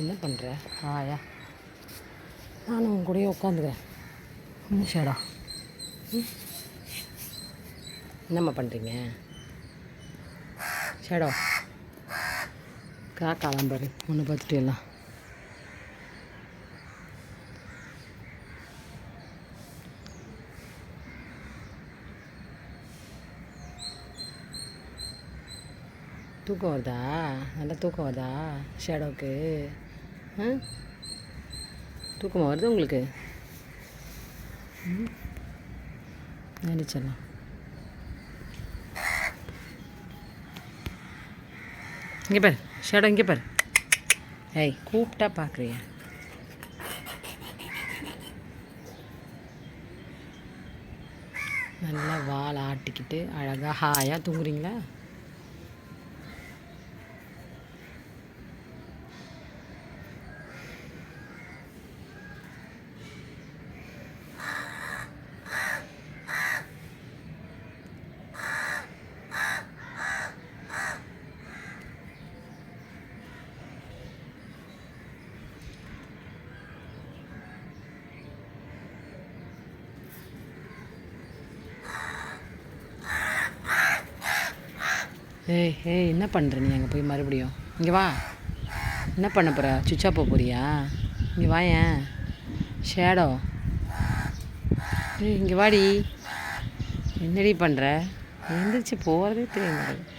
என்ன பண்ணுற ஆயா நானும் உன் கூடயே உட்காந்துக்கிறேன் என்ன ஷேடா. என்னம்மா பண்ணுறீங்க ஷேடோ. காக்காலாம் பாரு ஒன்று பார்த்துட்டு எல்லாம். தூக்கம் வருதா? நல்லா தூக்கம் வருதா? ஷேடோவுக்கு? தூக்கமாக வருது உங்களுக்கு? ம். நினச்சிடலாம் இங்கே பாரு ஷேடோ இங்கே பாரு. ஏய் கூப்பிட்டா பார்க்குறியா நல்லா வாழை ஆட்டிக்கிட்டு அழகாக ஹாயாக தூங்குறீங்களா? ஏய் ஏய் என்ன பண்ணுற நீ? அங்கே போய் மறுபடியும். இங்கே வா. என்ன பண்ண போகிற சுவிட்சா போக போறியா? இங்கே வா ஏன்? ஷேடோ. ஏய் இங்கே வாடி. என்னடி பண்ணுற எழுந்திரிச்சு போகிறதே தெரிய மாட்டேங்குது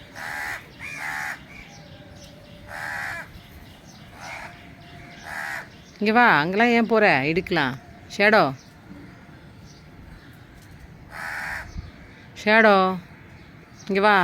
இங்கே வா. அங்கெல்லாம் ஏன் போகிற இடுக்கலாம் ஷேடோ. ஷேடோ. இங்கே வா.